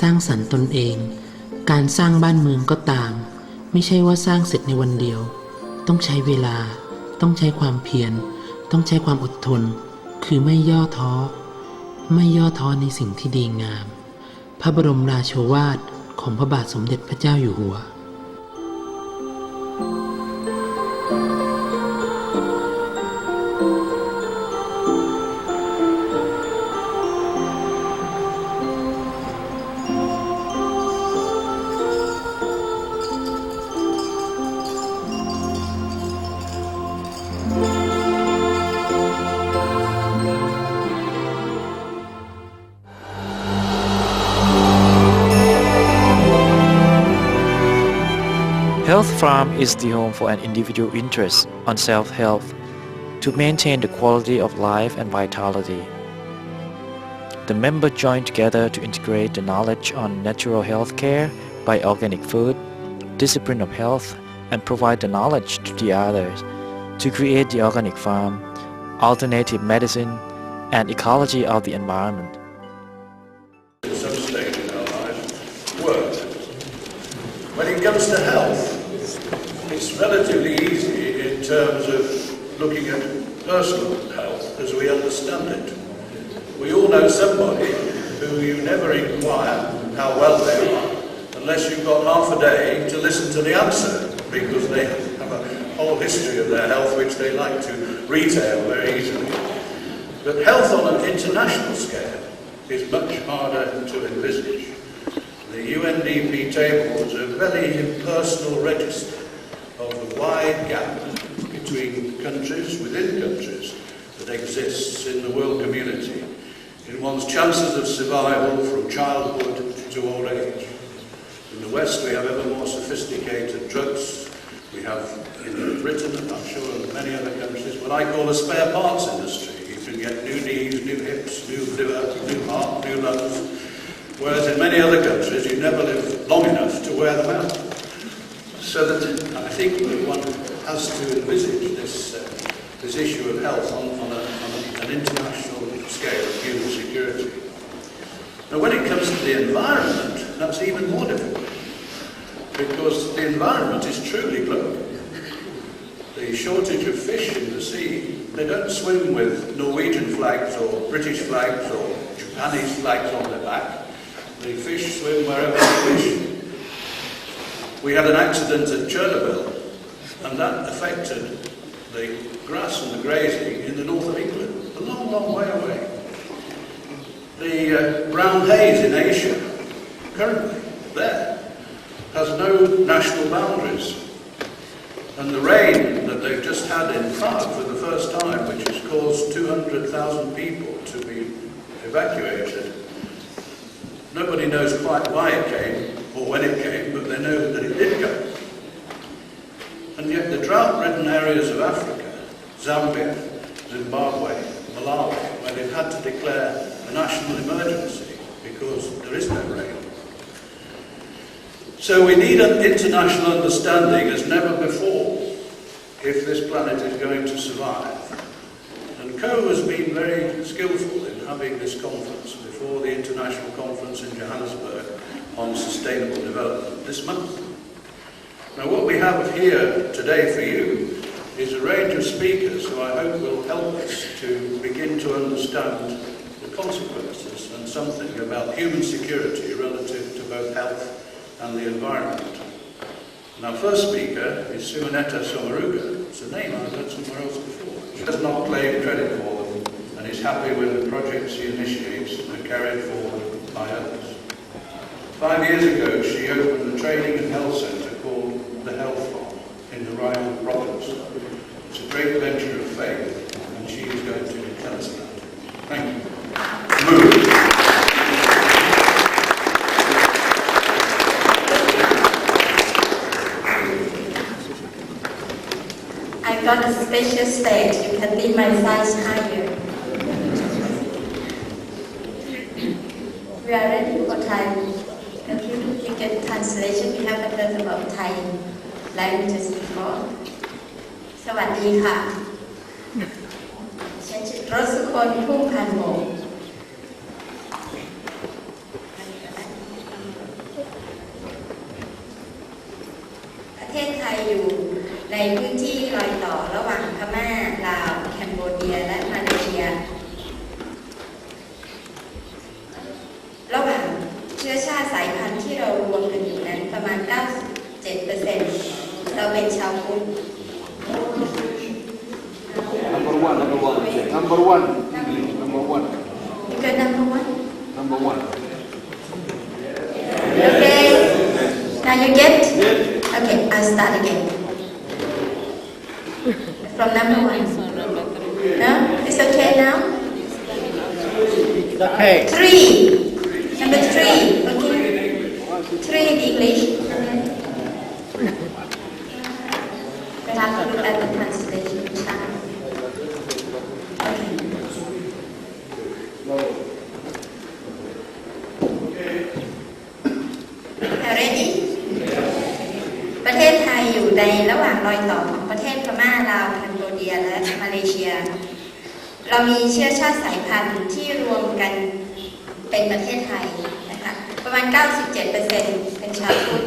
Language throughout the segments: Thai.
สร้างสรรค์ตนเอง การสร้างบ้านเมืองก็ตาม ไม่ใช่ว่าสร้างเสร็จในวันเดียว ต้องใช้เวลา ต้องใช้ความเพียร ต้องใช้ความอดทน คือไม่ย่อท้อ ไม่ย่อท้อในสิ่งที่ดีงาม พระบรมราโชวาทของพระบาทสมเด็จพระเจ้าอยู่หัว Health Farm is the home for an individual interest on self-health to maintain the quality of life and vitality. The members join together to integrate the knowledge on natural health care by organic food, discipline of health, and provide the knowledge to the others to create the organic farm, alternative medicine, and ecology of the environment. at some stage in our lives worked. When it comes to health, it's relatively easy in terms of looking at personal health as we understand it. We all know somebody who you never inquire how well they are unless you've got half a day to listen to the answer because they have a whole history of their health which they like to retail very easily. But health on an international scale is much harder to envisage. The UNDP tables a very impersonal register of the wide gap between countries, within countries, that exists in the world community in one's chances of survival from childhood to old age. In the West, we have ever more sophisticated drugs. We have in Britain, and I'm sure in many other countries, what I call a spare parts industry. You can get new knees, new hips, new liver, new heart, new lungs. Whereas in many other countries, you never live long enough to wear them out. So that I think one has to envisage this, uh, this issue of health on, on, a, on an international scale of human security. Now, when it comes to the environment, that's even more difficult because the environment is truly global. The shortage of fish in the sea, they don't swim with Norwegian flags or British flags or Japanese flags on their back. The fish swim wherever they wish. We had an accident at Chernobyl, and that affected the grass and the grazing in the north of England, a long, long way away. The uh, brown haze in Asia, currently there, has no national boundaries. And the rain that they've just had in Prague for the first time, which has caused 200,000 people to be evacuated, nobody knows quite why it came or when it came, but they know that it did come. And yet the drought-ridden areas of Africa, Zambia, Zimbabwe, Malawi, where they've had to declare a national emergency because there is no rain. So we need an international understanding as never before if this planet is going to survive. And Co has been very skillful having this conference before the international conference in Johannesburg on sustainable development this month. Now what we have here today for you is a range of speakers who I hope will help us to begin to understand the consequences and something about human security relative to both health and the environment. Our first speaker is Simonetta Somaruga. It's a name I've heard somewhere else before. She does not claim credit for happy with the projects she initiates and are carried forward by others. Five years ago, she opened a training and health centre called the Health Farm in the Rhine province. It's a great venture of faith, and she is going to tell us about it. Thank you. Move. I got a special stage. You can be my size higher. We are ready for time. If you get translation, we have learned about Thai languages before. สวัสดีค่ะฉันชื่อรสุคนผู้พันโมก Number one, Number one. You got number one? Number one. Okay. Now you get? Okay, I'll start again. From number one. No? It's okay now? It's okay. Three. Number three. Okay. Three in English. ประเทศไทยอยู่ในระหว่างรอยต่อของประเทศพม่าลาวแคนโบเดียและมาเลเซีย เรามีเชื้อชาติสายพันธุ์ที่รวมกันเป็นประเทศไทยนะคะประมาณ 97%เป็นชาวพุทธ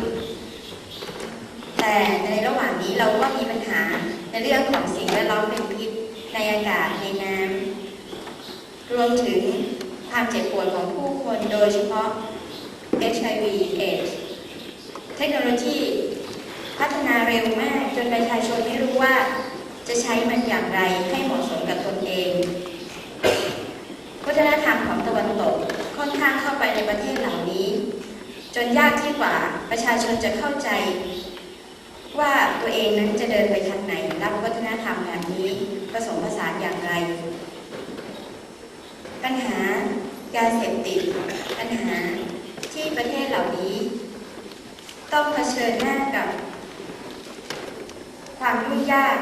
แต่ในระหว่างนี้เราก็มีปัญหาในเรื่องของสิ่งแวดล้อมเป็นพิษในอากาศในน้ำรวมถึงความเจ็บปวดของผู้คนโดยเฉพาะ HIV AIDS เทคโนโลยี พัฒนาเร็วมากจนประชาชนไม่รู้ว่า จะใช้มันอย่างไรให้เหมาะสมกับตนเอง วัฒนธรรมของตะวันตกค่อนข้างเข้าไปในประเทศเหล่านี้ จนยากที่กว่าประชาชนจะเข้าใจ ว่าตัวเองนั้นจะเดินไปทางไหนรับวัฒนธรรมแบบนี้ผสมผสานอย่างไร ปัญหายาเสพติดปัญหาที่ประเทศเหล่านี้ ต้องเผชิญหน้ากับ ความยุ่งยาก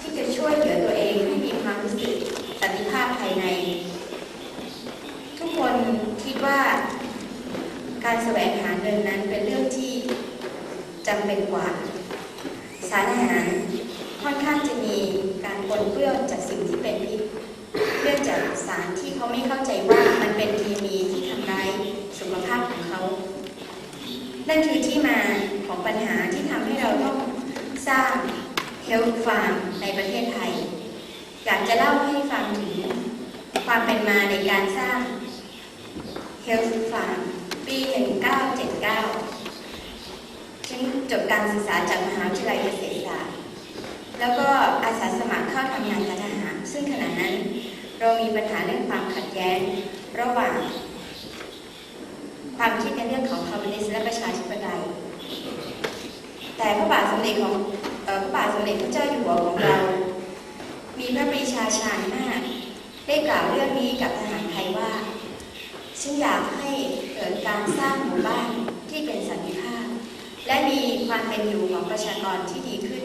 ที่จะช่วยเหลือตัวเองให้มีความรู้สึกสันติภาพภายใน ทุกคนคิดว่าการแสวงหาเงินนั้นเป็นเรื่องที่จำเป็นกว่า สารอาหารค่อนข้างจะมีการปนเปื้อนจากสิ่งที่เป็นพิษเนื่องจากสารที่เขาไม่เข้าใจว่ามันเป็นเคมีที่ทำร้ายสุขภาพของเขานั่นคือที่มาของปัญหาที่ทำให้เราต้อง สร้าง Health Farm ในประเทศไทย อยากจะเล่าให้ฟังถึงความเป็นมาในการสร้าง Health Farm ปี 1979 ฉันจบการศึกษาจากมหาวิทยาลัยเกษตรศาสตร์ แล้วก็อาสาสมัครเข้าทำงานกับทหาร ซึ่งขณะนั้นเรามีปัญหาเรื่องความขัดแย้งระหว่างความคิดในเรื่องของคอมมิวนิสต์และประชาธิปไตย แต่พระบาทสมเด็จของพระบาทสมเด็จพระเจ้าอยู่หัวของเรา มีพระปรีชาชาญมาก ได้กล่าวเรื่องนี้กับทหารไทยว่าฉันอยากให้เกิดการสร้างหมู่บ้านที่เป็นสันติภาพ และมีความเป็นอยู่ของประชากรที่ดีขึ้น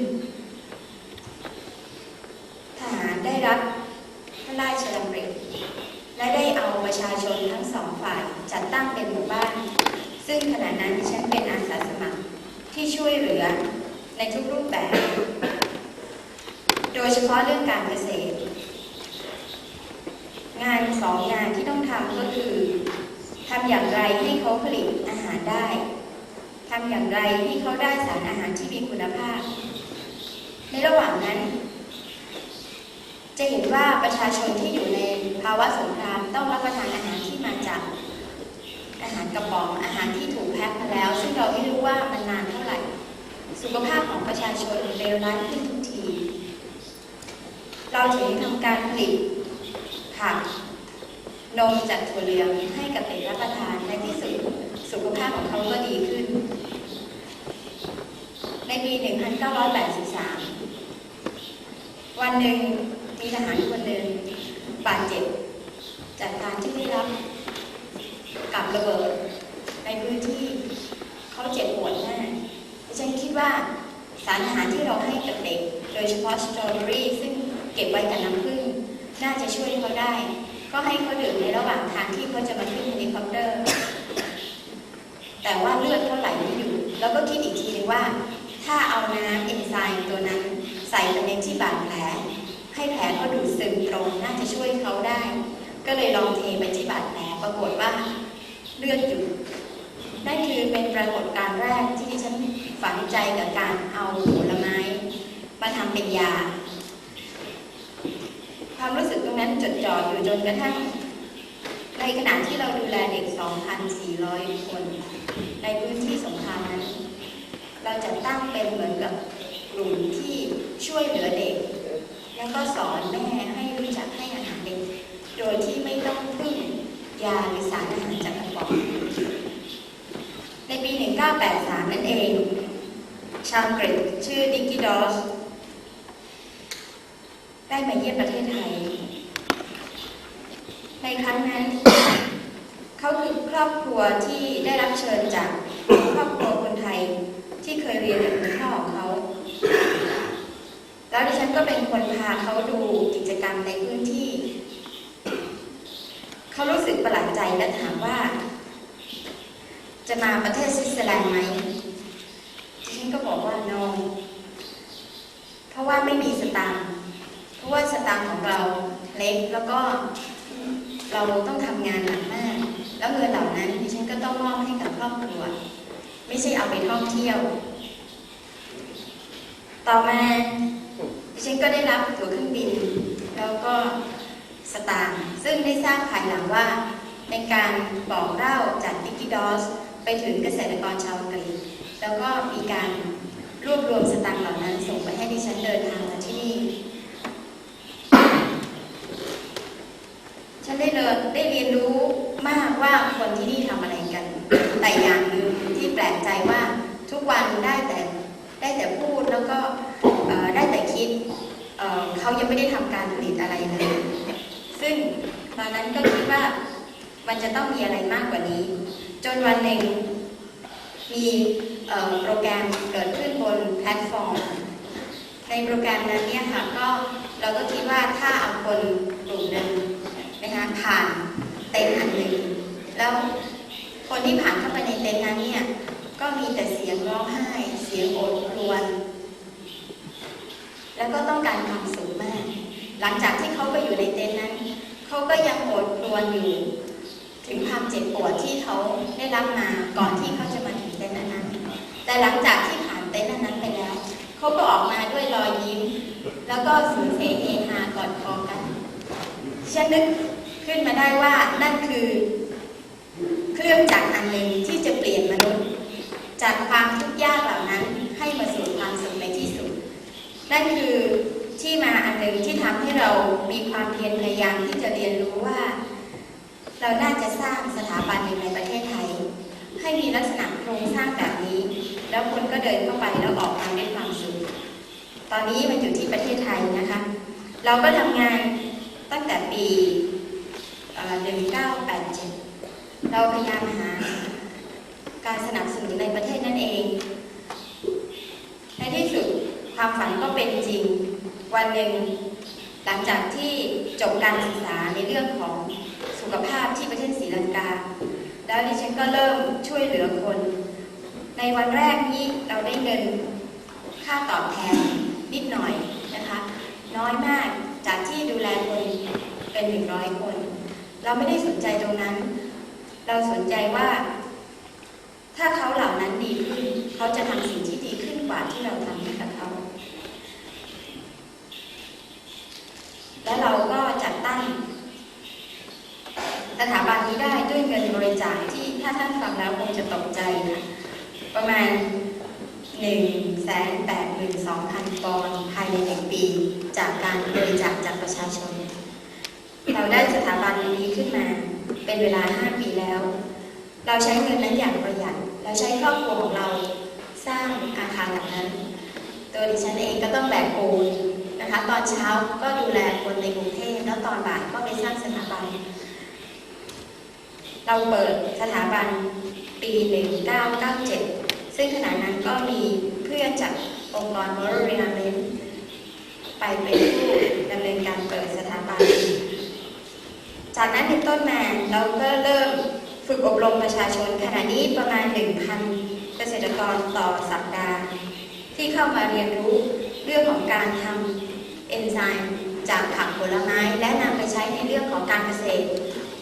ทหารได้รับพระราชดำริและได้เอาประชาชนทั้งสองฝ่ายจัดตั้งเป็นหมู่บ้าน ซึ่งขณะนั้นฉันเป็น ที่ช่วยเหลือในทุกรูปแบบ โดยเฉพาะเรื่องการเกษตร งานสองงานที่ต้องทำก็คือทำอย่างไรให้เขาผลิตอาหารได้ทำอย่างไรให้เขาได้สารอาหารที่มีคุณภาพ ในระหว่างนั้น จะเห็นว่าประชาชนที่อยู่ในภาวะสงครามต้องรับประทานอาหารที่มาจากอาหารกระป๋องอาหารที่ถูกแพ็คมาแล้ว ซึ่งเราไม่รู้ว่ามันนานเท่า สุขภาพของประชาชนเลวร้ายขึ้นทุกที เราถึงทำการผลิตผักนมจากถั่วเหลืองให้กับเด็กรับประทานในที่สุดสุขภาพของเขาก็ดีขึ้น ในปี 1983 วันหนึ่งมีทหารคนหนึ่งบาดเจ็บ จากการที่ได้รับกับระเบิดในพื้นที่เขาเจ็บปวดมาก ฉันคิดว่าสารอาหารที่เราให้กับเด็ก โดยเฉพาะสตรอเบอรี่ซึ่งเก็บไว้กับน้ำผึ้งน่าจะช่วยเขาได้ ก็ให้เขาดื่มในระหว่างทางที่เขาจะมาขึ้นเฮลิคอปเตอร์ แต่ว่าเลือดเขาไหลไม่อยู่ แล้วก็คิดอีกทีนึงว่า ถ้าเอาน้ำเอนไซม์ตัวนั้น ใส่ไปในที่บาดแผลให้แผลเขาดูดซึมตรงน่าจะช่วยเขาได้ ก็เลยลองเทไปที่บาดแผลปรากฏว่าเลือดหยุด นั่นคือเป็นปรากฏการณ์แรกที่ดิฉันฝังใจกับการเอาผลไม้มาทำเป็นยา ความรู้สึกตรงนั้นจดจ่ออยู่จนกระทั่ง ในขณะที่เราดูแลเด็ก 2,400 คน ในพื้นที่สงครามนั้น เราจะตั้งเป็นเหมือนกับกลุ่มที่ช่วยเหลือเด็ก แล้วก็สอนแม่ให้รู้จักให้อาหารเด็ก โดยที่ไม่ต้องพึ่งยาหรือสารอาหารจากกระป๋อง ในปี 1983 นั่นเอง ชาวอังกฤษชื่อดิกกี้ดอสได้มาเยี่ยมประเทศไทย ในครั้งนั้น เขาคือครอบครัวที่ได้รับเชิญจากครอบครัวคนไทยที่เคยเรียนกับคุณพ่อของเขา แล้วดิฉันก็เป็นคนพาเขาดูกิจกรรมในพื้นที่ เขารู้สึกประหลาดใจและถามว่า จะมาประเทศสวิตเซอร์แลนด์ไหมดิฉันก็บอกว่า no เพราะว่าไม่มีสตางค์เพราะว่าสตางค์ของเราเล็กแล้วก็เราต้องทำงานหนักมาก แล้วเงินเหล่านั้นดิฉันก็ต้องมอบให้กับครอบครัว ไม่ใช่เอาไปท่องเที่ยว ต่อมาดิฉันก็ได้รับตั๋วเครื่องบิน แล้วก็สตางค์ซึ่งได้ทราบภายหลังว่าเป็นการบอกเล่าจากดิกิดอส ไปถึงเกษตรกรชาวอังกแล้วก็มีการรวบรวมสตางค์เหล่านั้น ส่งไปให้ดิฉันเดินทางมาที่นี่ ฉันได้เรียนได้เรียนรู้มากว่าคนที่นี่ทำอะไรกัน แต่อย่างหนึ่งที่แปลกใจว่าทุกวันได้แต่ได้แต่พูดแล้วก็ได้แต่คิดเเขายังไม่ได้ทำการผลิตอะไรเลย ซึ่งตอนนั้นก็คิดว่า มันจะต้องมีอะไรมากกว่านี้ จนวันหนึ่งมีโปรแกรมเกิดขึ้นบนแพลตฟอร์ม ในโปรแกรมนั้นเนี่ยค่ะก็เราก็คิดว่าถ้าเอาคนกลุ่มหนึ่งนะคะผ่านเต็นท์อันหนึ่งแล้วคนที่ผ่านเข้าไปในเต็นท์นั้นเนี่ยก็มีแต่เสียงร้องไห้ เสียงโอดครวญแล้วก็ต้องการความสุขมาก หลังจากที่เขาไปอยู่ในเต็นท์นั้น เขาก็ยังโอดครวญอยู่ ถึงความเจ็บปวดที่เขาได้รับมาก่อนที่เขาจะมาถึงเต็นท์นั้น แต่หลังจากที่ผ่านเต็นท์นั้นไปแล้ว เขาก็ออกมาด้วยรอยยิ้ม แล้วก็สูญเสียเฮฮากอดคอกันฉันนึกขึ้นมาได้ว่านั่นคือ เครื่องจักรอันหนึ่งที่จะเปลี่ยนมนุษย์ จากความทุกข์ยากเหล่านั้นให้มาสู่ความสุขในที่สุด นั่นคือที่มาอันหนึ่งที่ทำให้เรามีความเพียรพยายามที่จะเรียนรู้ว่า เราน่าจะสร้างสถาบันในประเทศไทย ให้มีลักษณะโครงสร้างแบบนี้ แล้วคนก็เดินเข้าไปแล้วออกมาด้วยความสุขตอนนี้มันอยู่ที่ประเทศไทยนะคะ เราก็ทำงานตั้งแต่ปีเอ่อ1987 เราพยายามหาการสนับสนุนในประเทศนั่นเอง ในที่สุดความฝันก็เป็นจริง วันหนึ่งหลังจากที่จบการศึกษาในเรื่องของ สุขภาพที่ประเทศศรีลังกา แล้วดิฉันก็เริ่มช่วยเหลือคน ในวันแรกนี้เราได้เงินค่าตอบแทนนิดหน่อยนะคะ น้อยมากจากที่ดูแลคนเป็นหนึ่งร้อยคน เราไม่ได้สนใจตรงนั้น เราสนใจว่า ถ้าเขาเหล่านั้นดีขึ้น เขาจะทำสิ่งที่ดีขึ้นกว่าที่เราทำให้กับเขา และเราก็จัดตั้ง สถาบันนี้ได้ด้วยเงินบริ จาคที่ถ้าท่านฟังแล้วคงจะตกใจค่ะประมาณ 1 8 2 0 0 0ปอนด์ภายในหนึ่งปี จากการบริจาคจากประชาชน เราได้สถาบันนี้ขึ้นมา เป็นเวลา 5 ปีแล้ว เราใช้เงินนั้นอย่างประหยัดเราใช้ครอบครัวของเราสร้างอาคารหลังนั้น ตัวดิฉันเองก็ต้องแบกปูนนะคะ ตอนเช้าก็ดูแลคนในกรุงเทพแล้วตอนบ่ายก็ไปสร้างสถาบัน เราเปิดสถาบันปี 1997 ซึ่งขณะนั้นก็มีเพื่อนจากองค์กร Moral Realignment ไปเป็นผู้ดำเนินการเปิดสถาบัน จากนั้นเป็นต้นมาเราก็เริ่มฝึกอบรมประชาชนขณะนี้ประมาณ 1,000 เกษตรกรต่อสัปดาห์ ที่เข้ามาเรียนรู้เรื่องของการทำเอนไซม์จากผักผลไม้ และนำไปใช้ในเรื่องของการเกษตร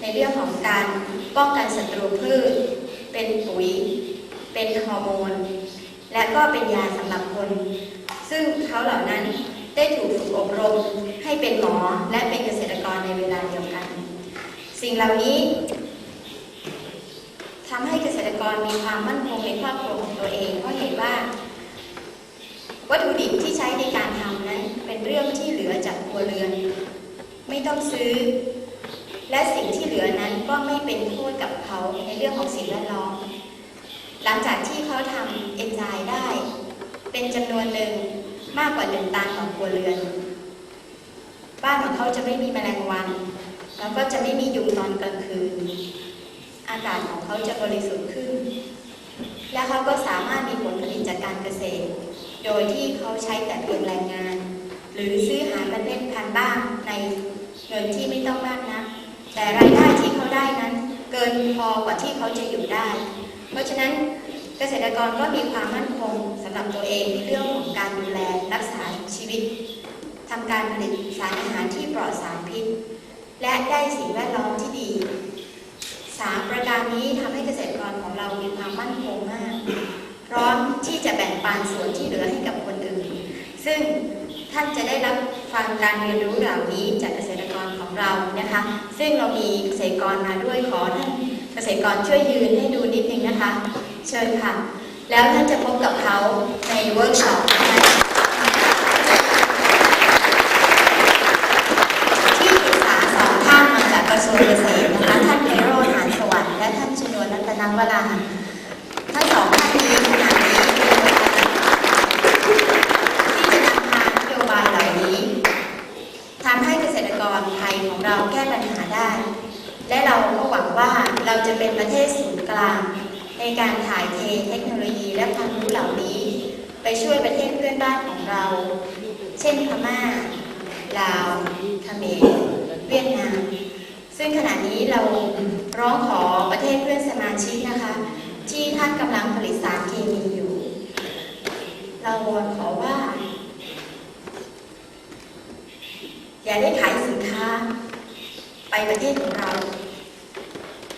ในเรื่องของการ ป้องกันศัตรูพืช เป็นปุ๋ย เป็นฮอร์โมน และก็เป็นยาสำหรับคน ซึ่งเขาเหล่านั้นได้ถูกฝึกอบรมให้เป็นหมอและเป็นเกษตรกรในเวลาเดียวกัน สิ่งเหล่านี้ทำให้เกษตรกรมีความมั่นคงในครอบครัวของตัวเองเพราะเห็นว่า วัตถุดิบที่ใช้ในการทำนั้นเป็นเรื่องที่เหลือจากครัวเรือน ไม่ต้องซื้อ และสิ่งที่เหลือนั้นก็ไม่เป็นโทษกับเขาในเรื่องของสิ่งแวดล้อม หลังจากที่เขาทำเอนไซม์ได้ เป็นจำนวนหนึ่งมากกว่าหนึ่งตันต่อครัวเรือน บ้านของเขาจะไม่มีแมลงวัน แล้วก็จะไม่มียุงตอนกลางคืน อากาศของเขาจะบริสุทธิ์ขึ้น และเขาก็สามารถมีผลผลิตจากการเกษตร โดยที่เขาใช้แต่เพียงแรงงาน หรือซื้อหาเมล็ดพันธุ์บ้างในเงินที่ไม่ต้องมากนะ แต่รายได้ที่เขาได้นั้น เกินพอกว่าที่เขาจะอยู่ได้ เพราะฉะนั้นเกษตรกรก็มีความมั่นคงสำหรับตัวเองในเรื่องของการดูแลรักษาชีวิตทำการผลิตสารอาหารที่ปลอดสารพิษ และได้สิ่งแวดล้อมที่ดีสามประการนี้ทำให้เกษตรกรของเรามีความมั่นคงมากพร้อมที่จะแบ่งปันส่วนที่เหลือให้กับคนอื่น ซึ่งท่านจะได้รับ ฟังการเรียนรู้เหล่านี้จากเกษตรกรของเรานะคะ ซึ่งเรามีเกษตรกรมาด้วยขอท่านเกษตรกรช่วยยืนให้ดูนิดนึงนะคะ เชิญค่ะ แล้วท่านจะพบกับเขาในเวิร์กช็อปที่ปรึกษาสองท่านมาจากกระทรวงเกษตรนะคะ ท่านไพโรจน์หานสวัสดิ์และท่านชนวนรัตนวราทั้งสองท่านนี้ขณะนี้ที่จะนำพานโยบายเหล่านี้ทำให้เกษตรกรไทยของเราแก้ปัญหาได้ และเราก็หวังว่าเราจะเป็นประเทศศูนย์กลาง ในการถ่ายเทเทคโนโลยีและความรู้เหล่านี้ ไปช่วยประเทศเพื่อนบ้านของเรา เช่นพม่า ลาวเขมรเวียดนาม ซึ่งขณะนี้เราร้องขอประเทศเพื่อนสมาชิกนะคะ ที่ท่านกำลังผลิตสารเคมีอยู่ เราวอนขอว่า อย่าได้ขายสินค้า ไปประเทศของเรา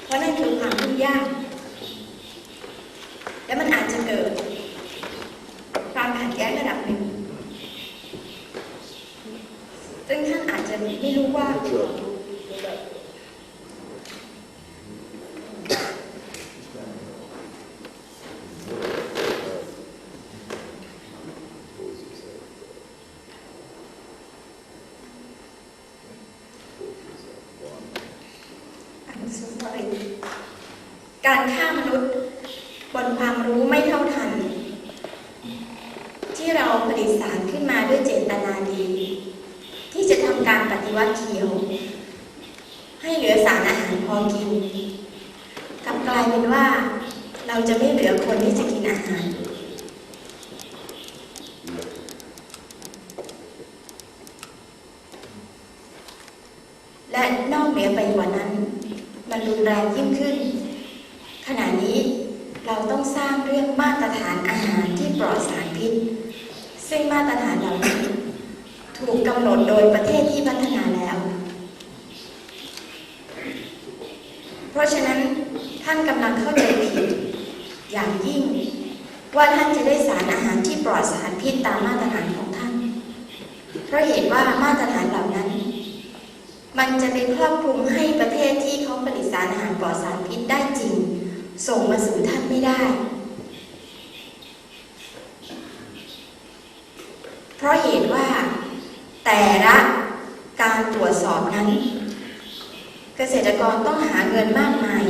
เพราะนั่นคือความยุ่งยากและมันอาจจะเกิด ดแย้งระดับหนึ่ง ซึ่งท่านอาจจะไม่รู้ว่า I'm so sorry การฆ่ามนุษย์บนความรู้ไม่เท่าทัน ที่เราผลิตสารขึ้นมาด้วยเจตนาดี ที่จะทำการปฏิวัติเขียว ให้เหลือสารอาหารพอกินกลับกลายเป็นว่า เราจะไม่เหลือคนที่จะกินอาหาร และน อกเหนือไปกว่านั้น มันรุนแรงยิ่งขึ้น ขณะนี้เราต้องสร้างเรื่องมาตรฐานอาหารที่ปลอดสารพิษ ซึ่งมาตรฐานเหล่านี้ถูกกำหนดโดยประเทศที่พัฒนาแล้ว เพราะฉะนั้นท่านกำลังเข้าใจผิดอย่างยิ่งว่าท่านจะได้สารอาหารที่ปลอดสารพิษตามมาตรฐานของท่าน เพราะเหตุว่ามาตรฐานเหล่านั้ มันจะไปครอบคลุมให้ประเทศที่เขาผลิตสารอาหารปลอดสารพิษได้จริง ส่งมาสู่ท่านไม่ได้ เพราะเหตุว่าแต่ละการตรวจสอบนั้น เกษตรกรต้องหาเงินมากมาย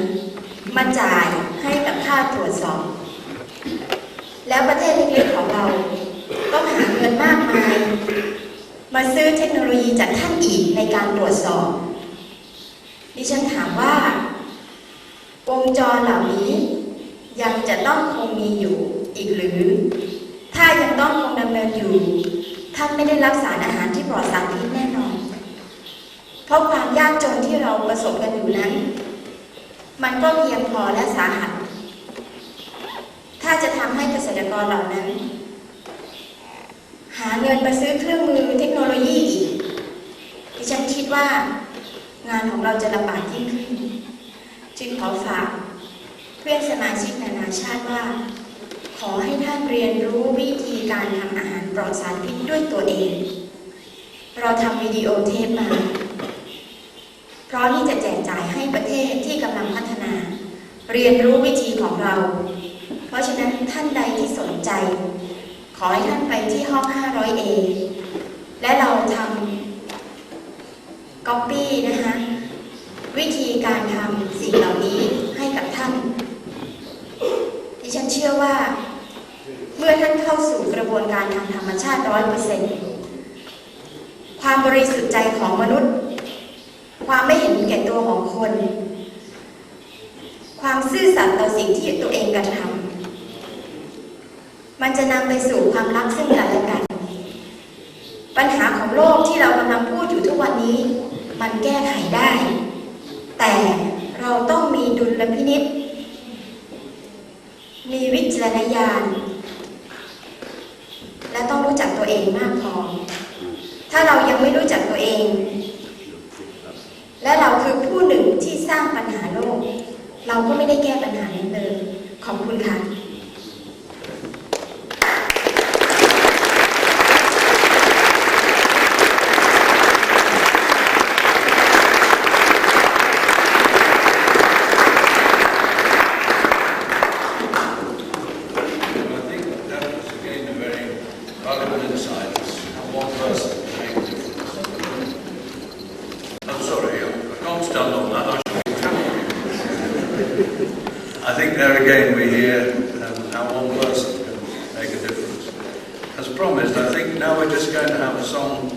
มาจ่ายให้กับค่าตรวจสอบ แล้วประเทศเล็กๆของเรา ต้องหาเงินมากมาย มาซื้อเทคโนโลยีจากท่านอีกในการตรวจสอบ ดิฉันถามว่า วงจรเหล่านี้ ยังจะต้องคงมีอยู่อีกหรือ ถ้ายังต้องคงดำเนินอยู่ ท่านไม่ได้รับสารอาหารที่ปลอดสารพิษแน่นอน เพราะความยากจนที่เราประสบกันอยู่นั้น มันก็เพียงพอและสาหัส ถ้าจะทำให้เกษตรกรเหล่านั้น งินมาซื้อเครื่องมือเทคโนโลยีอีกดิฉันคิดว่างานของเราจะลำบากยิ่งขึ้น จึงขอฝากเพื่อนสมาชิกนานาชาติว่า ขอให้ท่านเรียนรู้วิธีการทำอาหารปลอดสารพิษด้วยตัวเอง เราทำวิดีโอเทปมาเพราะที่จะแจกจ่ายให้ประเทศที่กำลังพัฒนา เรียนรู้วิธีของเรา เพราะฉะนั้นท่านใดที่สนใจ ขอให้ท่านไปที่ห้อง 500A และเราทำก๊อปปี้นะคะวิธีการทำสิ่งเหล่านี้ให้กับท่าน ดิฉันเชื่อว่า เมื่อท่านเข้าสู่กระบวนการทางธรรมชาติร้อยเปอร์เซ็นต์ความบริสุทธิ์ใจของมนุษย์ ความไม่เห็นแก่ตัวของคน ความซื่อสัตย์ต่อสิ่งที่ตัวเองกระทำ มันจะนำไปสู่ความรักซึ่งกันและกัน ปัญหาของโลกที่เรากำลังพูดอยู่ทุกวันนี้ มันแก้ไขได้ แต่เราต้องมีดุลพินิษมีวิจารณญาณ และต้องรู้จักตัวเองมากพอ ถ้าเรายังไม่รู้จักตัวเอง และเราคือผู้หนึ่งที่สร้างปัญหาโลก เราก็ไม่ได้แก้ปัญหานั้นเลยขอบคุณค่ะ